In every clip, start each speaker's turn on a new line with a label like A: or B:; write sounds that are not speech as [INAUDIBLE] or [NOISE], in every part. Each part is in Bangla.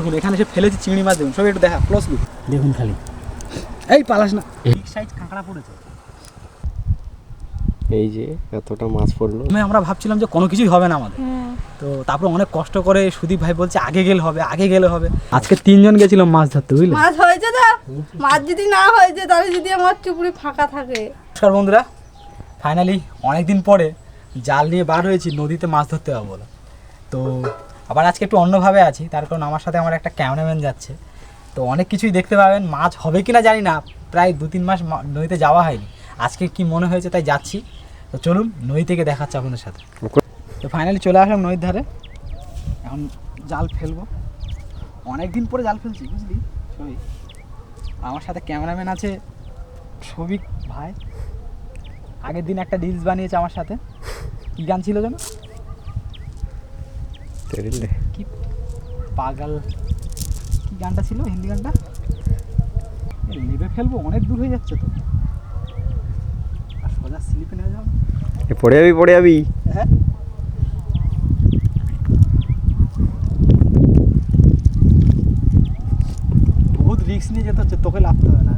A: দেখুন এখানে এসে ফেলেছি চিংড়ি মাছ দেখুন সব একটু দেখা ক্লোজ লুক দেখুন খালি। এই পালাস না। বিগ সাইজ কাঁকড়া পড়েছে।
B: এই যে এতটা মাছ পড়ল।
A: আমরা ভাবছিলাম যে কোনো কিছুই হবে না আমাদের। তো তারপর অনেক কষ্ট করে সুদীপ ভাই বলছে আগে গেলে হবে আগে গেলে হবে। আজকে তিনজন গেছিলাম মাছ ধরতে বুঝলি?
C: মাছ হয়েছে তো। মাছ যদি না হয়েছে তাহলে যদি আমার চুপুরি ফাঁকা থাকে।
A: নমস্কার বন্ধুরা। ফাইনালি অনেকদিন পরে জাল নিয়ে বার হয়েছি নদীতে মাছ ধরতে যাব বলে। তো আবার আজকে একটু অন্যভাবে আছি, তার কারণ আমার সাথে আমার একটা ক্যামেরাম্যান যাচ্ছে। তো অনেক কিছুই দেখতে পাবেন, মাছ হবে কি না জানি না, প্রায় দু তিন মাস নদীতে যাওয়া হয়নি। আজকে কি মনে হয়েছে তাই যাচ্ছি। তো চলুন, নদী থেকে দেখাচ্ছি আপনাদের সাথে। তো ফাইনালি চলে আসলাম নদীর ধারে। এখন জাল ফেলব। অনেক দিন পরে জাল ফেলছি, বুঝলি? ছবি। আমার সাথে ক্যামেরাম্যান আছে সবিক ভাই। আগের দিন একটা রিলস বানিয়েছে আমার সাথে। কি গান ছিল যেন?
B: তেরিলে
A: কি পাগল? কি গানটা ছিল? হিন্দি গানটা? নেবে ফেলব অনেক দূর হয়ে যাচ্ছে তো। আর সোজা স্লিপে নেমে যাব
B: এ পড়ে যাবি পড়ে যাবি।
A: হ্যাঁ। বহুত রিস্ক নিয়ে যেতে হচ্ছে তোকে লাভতে হবে না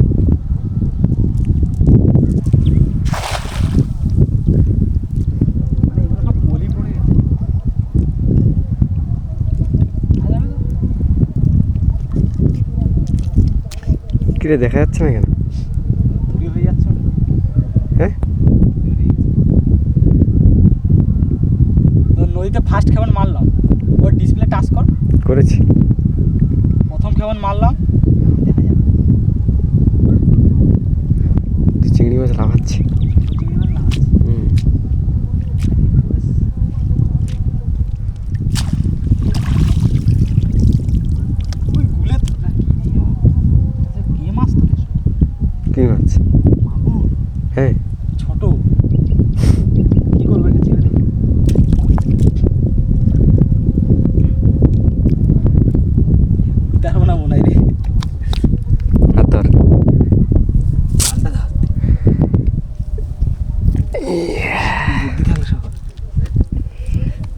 A: মানে এগুলো সব পলি পড়ে গেছে আর যাবে তো?
B: কিরে দেখা যাচ্ছে না কেন?
A: হয়ে নদীতে ফার্স্ট খেমন মারলাম। ওর ডিসপ্লে টাচ কর।
B: করেছি।
A: প্রথম খেমন মারলাম।
B: চিংড়ি মাছ লাফাচ্ছে
A: চিংড়ি মাছ না আছে।
B: হুম
A: বেশ। ওই গুলে তো নাকি? আচ্ছা, কে মাছ তো এসব?
B: কি মাছ
A: মাগুর,
B: হ্যাঁ।
A: ছোট। কি করব একে ছেড়ে তার মানে মনে হয় রে।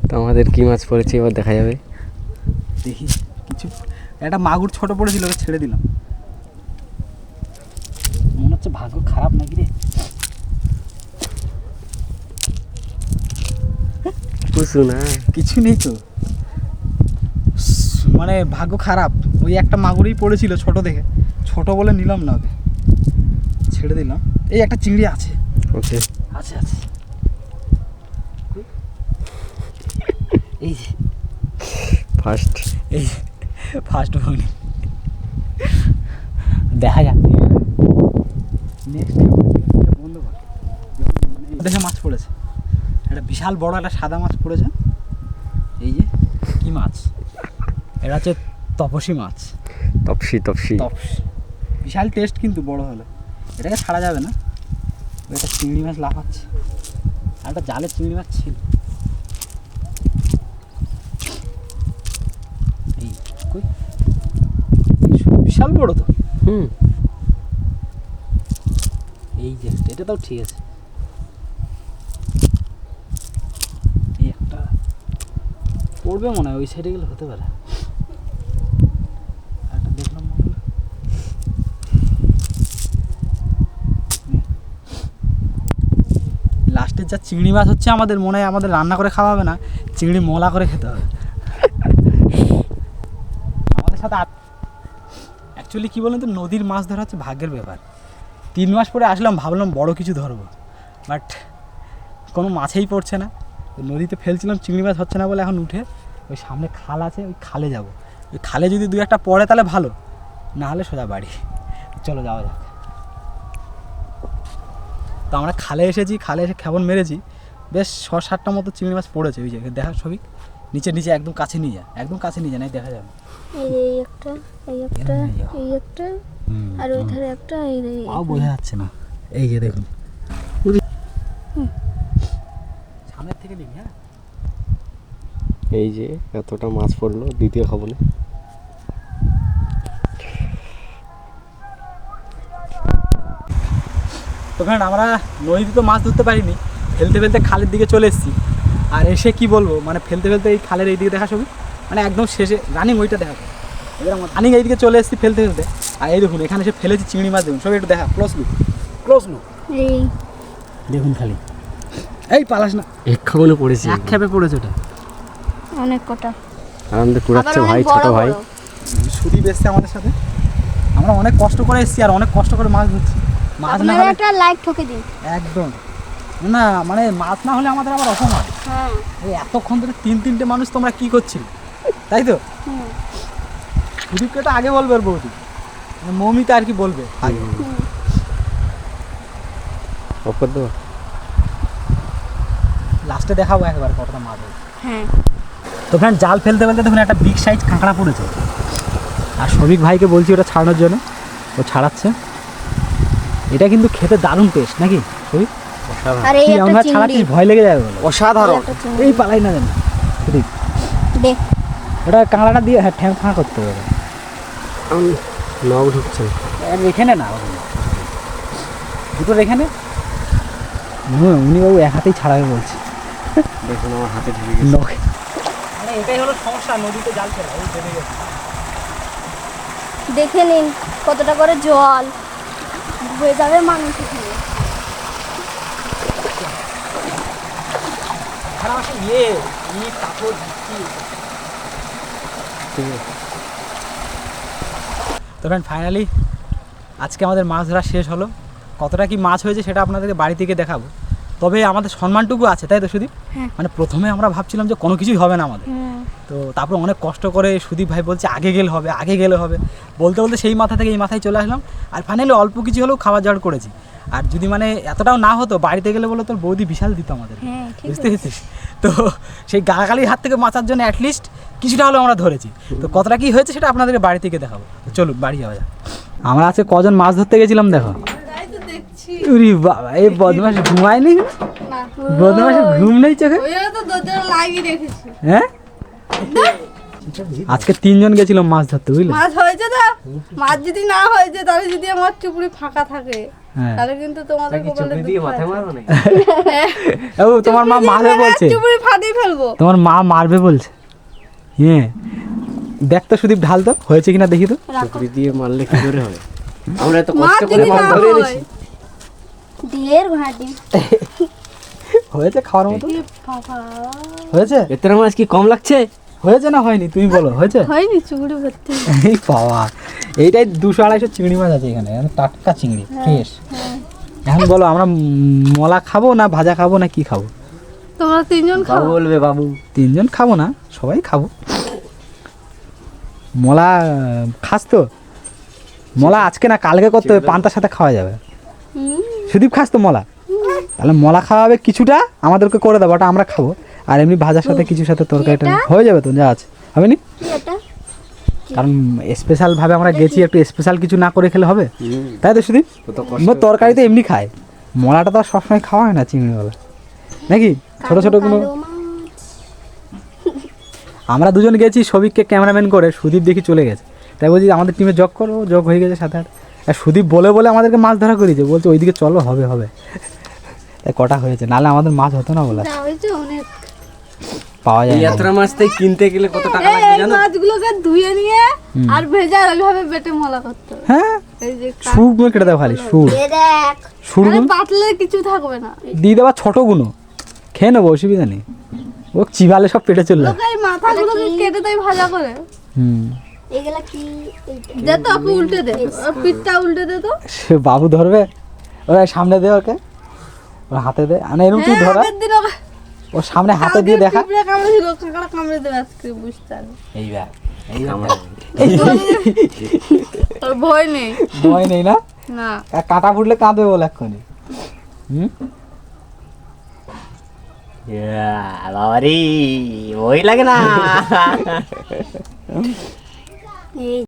B: তো আমাদের কি মাছ পড়েছে এবার দেখা যাবে।
A: দেখি কিছু একটা মাগুর ছোট পড়েছিল ছেড়ে দিলাম মনে হচ্ছে ভাগ্য খারাপ নাকি রে?
B: বুঝু না?
A: কিছু নেই তো। মানে ভাগ্য খারাপ। ওই একটা মাগুরই পড়েছিল ছোট দেখে। ছোট বলে নিলাম না ওকে। ছেড়ে দিলাম। এই একটা চিংড়ি আছে।
B: ওকে।
A: আছে আছে। এই যে।
B: ফার্স্ট
A: এই ফার্স্ট ভগ্নি দেখা যাক। নেক্সট বন্ধ কর যখন মানে মাছ পড়েছে। একটা বিশাল বড় একটা সাদা মাছ পড়েছে। এই যে কি মাছ? এটা হচ্ছে তপসি মাছ।
B: তপসি তপসি
A: তপসি বিশাল টেস্ট কিন্তু বড় হলে। এটাকে ছাড়া যাবে না। ওই একটা চিংড়ি মাছ লাফাচ্ছে। আর একটা জালের চিংড়ি মাছ ছিল। বিশাল বড় তো।
B: হুম।
A: এই যে এটা তাও ঠিক আছে। এই একটা পড়বে মনে হয়, ওই সাইডে গেলে হতে পারে। একটা দেখলাম মনে হলো। লাস্টের যা চিংড়ি মাছ হচ্ছে আমাদের মনে হয় আমাদের রান্না করে খাওয়া হবে না, চিংড়ি মলা করে খেতে হবে। আমাদের সাথে অ্যাকচুয়ালি কী বলেন তো, নদীর মাছ ধরা হচ্ছে ভাগ্যের ব্যাপার। তিন মাস পরে আসলাম, ভাবলাম বড় কিছু ধরবো। বাট কোনো মাছেই পড়ছে না। নদীতে ফেলছিলাম, চিংড়ি মাছ হচ্ছে না বলে এখন উঠে ওই সামনে খাল আছে, ওই খালে যাব। ওই খালে যদি দু একটা পড়ে তাহলে ভালো, না হলে সোজা বাড়ি। চলো যাওয়া যাক। তো আমরা খালে এসেছি, খালে এসে খেবন মেরেছি। বেশ ছ সাতটা মতো চিংড়ি মাছ পড়েছে, ওই যে দেখা ছবি নিচে নিচে একদম কাছে নিয়ে যা, একদম কাছে নিয়ে যা, নাই দেখা যাবে।
C: এই যে একটা এই একটা। এই একটা আর ওই ধারে একটা এই
A: বোঝা যাচ্ছে না। এই যে দেখুন। সামনের থেকে হ্যাঁ?
B: এই যে এতটা মাছ পড়ল দ্বিতীয় খবরে।
A: তো ফ্রেন্ড আমরা নদীতে তো মাছ ধরতে পারিনি ফেলতে ফেলতে খালের দিকে চলে এসেছি। আর এসে কি বলব? মানে ফেলতে ফেলতে এই খালের এই দিকে দেখা ছবি মানে একদম শেষে রানিং ওইটা দেখা। যায়। আনি এইদিকে চলে এসেছি ফেলতে ফেলতে। আর এই দেখুন এখানে এসে ফেলেছি চিংড়ি মাছ দেখুন সব একটু দেখা। ক্লোজ লুক ক্লোজ লুক দেখুন খালি। এই পালাস না।
B: এক্ষুনি পড়েছি।
A: এক খেপে পড়েছে ওটা।
C: অনেক কটা।
B: আনন্দে কুড়াচ্ছে ভাই ছোট ভাই।
C: বড়।
A: সুদীপ আমাদের সাথে। আমরা অনেক কষ্ট করে এসেছি আর অনেক কষ্ট করে মাছ ধরছি। মাছ না হলে
C: একটা লাইক ঠকে দিন।
A: একদম। না মানে মাছ না হলে আমাদের আবার অপমান।
C: হ্যাঁ।
A: এই এতক্ষণ ধরে তিন তিনটে মানুষ তোমরা কি করছিলে? তাই তো?
C: হুম,
A: সুদীপকে তো আগে বলবে বৌদি। মানে মৌমিতা আর কি বলবে আগে।
B: দেবো।
A: লাস্টে দেখাবো একবার কতটা মাছ।
C: হ্যাঁ।
A: তো ফ্রেন্ড জাল ফেলতে ফেলতে দেখুন একটা বিগ সাইজ কাঁকড়া পড়েছে। আর শ্রমিক ভাইকে বলছি ওটা ছাড়ানোর জন্য। ও ছাড়াচ্ছে। এটা কিন্তু খেতে দারুণ টেস্ট নাকি? শফিক
C: আর
A: কি
C: একটা
A: আমরা ছাড়াচ্ছিস ভয় লেগে যাবে বলে।
B: অসাধারণ।
A: এই পালাই না জানি
C: দেখ
A: ওটা কাঁকড়াটা দিয়ে হ্যাঁ ঠ্যাং ফাঁকা করতে হবে।
B: আমি ঢুকছে।
A: আর রেখে না ওখানে। দুটো রেখে নে হুম, উনি বাবু এক হাতেই ছাড়াবে বলছে।
B: দেখুন আমার হাতে ঢুকে গেছে।
A: নখে। মানে এটাই হলো সমস্যা নদীতে জাল ফেলা ওই বেড়ে গেছে।
C: দেখে নিন কতটা করে জল। হয়ে যাবে মানুষ এখানে।
A: এখানে ইয়ে ইট পাথর কি?
B: ঠিক আছে।
A: তো ফ্রেন্ড ফাইনালি আজকে আমাদের মাছ ধরা শেষ হলো। কতটা কি মাছ হয়েছে সেটা আপনাদেরকে বাড়ি থেকে দেখাবো। তবে আমাদের সম্মানটুকু আছে তাই তো সুদীপ?
C: হ্যাঁ।
A: মানে প্রথমে আমরা ভাবছিলাম যে কোনো কিছুই হবে না আমাদের। তো তারপর অনেক কষ্ট করে সুদীপ ভাই বলছে আগে গেলে হবে আগে গেলে হবে। বলতে বলতে সেই মাথা থেকে এই মাথায় চলে আসলাম। আর ফাইনালি অল্প কিছু হলেও খাবার জড় করেছি। আর যদি মানে এতটাও না হতো বাড়িতে গেলে বলে তোর বৌদি বিশাল দিত আমাদের
C: হ্যাঁ
A: বুঝতে পেরেছিস? তো সেই গালাগালির হাত থেকে বাঁচার জন্য অ্যাটলিস্ট কিছুটা হলেও আমরা ধরেছি। তো কতটা কি হয়েছে সেটা আপনাদেরকে বাড়ি থেকে দেখাবো। চলুন বাড়ি যাওয়া যাক। আমরা আজকে কজন মাছ ধরতে গেছিলাম দেখো? উরি বাবা এই বদমাস ঘুমায়নি? বদমাস ঘুম নেই চোখে? হ্যাঁ? আজকে তিনজন গেছিলাম মাছ ধরতে বুঝলে?
D: মাছ হয়েছে তো। মাছ যদি না হয়েছে তাহলে যদি আমার চুপড়ি ফাঁকা থাকে
A: হ্যাঁ।
D: তাহলে কিন্তু তোমাদের কপালে দুঃখ আছে।
A: ও তোমার মা মারবে বলছে।
D: চুপড়ি ফাটিয়ে ফেলব।
A: তোমার মা মারবে বলছে। হ্যাঁ। দেখ তো সুদীপ ঢাল তো। হয়েছে কিনা দেখি তো।
B: চুপড়ি দিয়ে মারলে কি করে হবে [LAUGHS] আমরা এত কষ্ট করে মাছ ধরে এনেছি।
C: ঢের ডিম [LAUGHS]
A: হয়েছে খাওয়ার মতো? হয়েছে?
B: এতে মাছ কি কম লাগছে?
A: হয়েছে না হয়নি? তুমি বলো হয়েছে? [LAUGHS]
D: হয়নি চুপড়ি ভর্তি।
A: এই বাবা এইটাই দুশো আড়াইশো চিংড়ি মাছ আছে এখানে এখানে টাটকা চিংড়ি ফ্রেশ এখন বলো আমরা মলা খাব না ভাজা খাব না কি খাব?
D: তোমরা তিনজন খাও।
B: বাবু বলবে বাবু।
A: তিনজন খাব না সবাই খাব। মলা খাস তো? মলা আজকে না কালকে করতে হবে পান্তার সাথে খাওয়া যাবে। সুদীপ খাস তো মলা? তাহলে মলা খাওয়াবে কিছুটা আমাদেরকে করে দেবো ওটা আমরা খাব। আর এমনি ভাজার সাথে কিছুর সাথে তরকারিটা হয়ে যাবে তো যা আছে। হবে নি? কারণ স্পেশাল ভাবে আমরা গেছি একটু স্পেশাল কিছু না করে খেলে হবে। তাই তো সুদীপ? তরকারি তো এমনি খায়। মলাটা তো আর সবসময় খাওয়া হয় না চিংড়িওয়ালা নাকি? ছোট ছোট কোনো আমরা দুজন গেছি সবিককে ক্যামেরাম্যান করে সুদীপ দেখি চলে গেছে। তাই বলছি আমাদের টিমে জগ করো জগ হয়ে গেছে সাথে আর আর সুদীপ বলে বলে আমাদেরকে মাছ ধরা করিয়েছে বলছে ওইদিকে চলো হবে হবে। তাই কটা হয়েছে? নাহলে আমাদের মাছ হতো না বলা পাওয়া যায়
B: এই
A: না।
B: মাছ তাই কিনতে গেলে কত টাকা লাগবে
D: এই
B: জানো?
D: মাছগুলোকে ধুয়ে নিয়ে আর ভেজা ওইভাবে বেটে মলা করতে
A: হ্যাঁ?
D: এই যে কা-
A: সুরগুলো কেটে দাও খালি সুর।
C: এ দেখ।
D: আরে পাতলে কিছু থাকবে না।
A: দিয়ে দেওয়া ছোটোগুলো খেয়ে নেব অসুবিধা নেই। ও চিবালে সব পেটে চলল
D: লোকে মাথাগুলোকে কেটে দেয় ভাজা করে।
A: হুম।
C: এগুলা কি? এইটা?
D: দে তো আপু উল্টে দে। পিঠটা উল্টে দে তো।
A: সে বাবু ধরবে। ওরা সামনে দে ওকে। ওর হাতে দে। মানে এরকম তুই
D: হ্যাঁ,
A: ধরা। ওর সামনে হাতে দিয়ে দেখা। এইবার
D: ভয় নেই।
A: ভয় নেই না? কাঁটা ফুটলে কাঁদবে বলে এক্ষুনি। হুম?
B: বাবারি ওই লাগে না
C: এই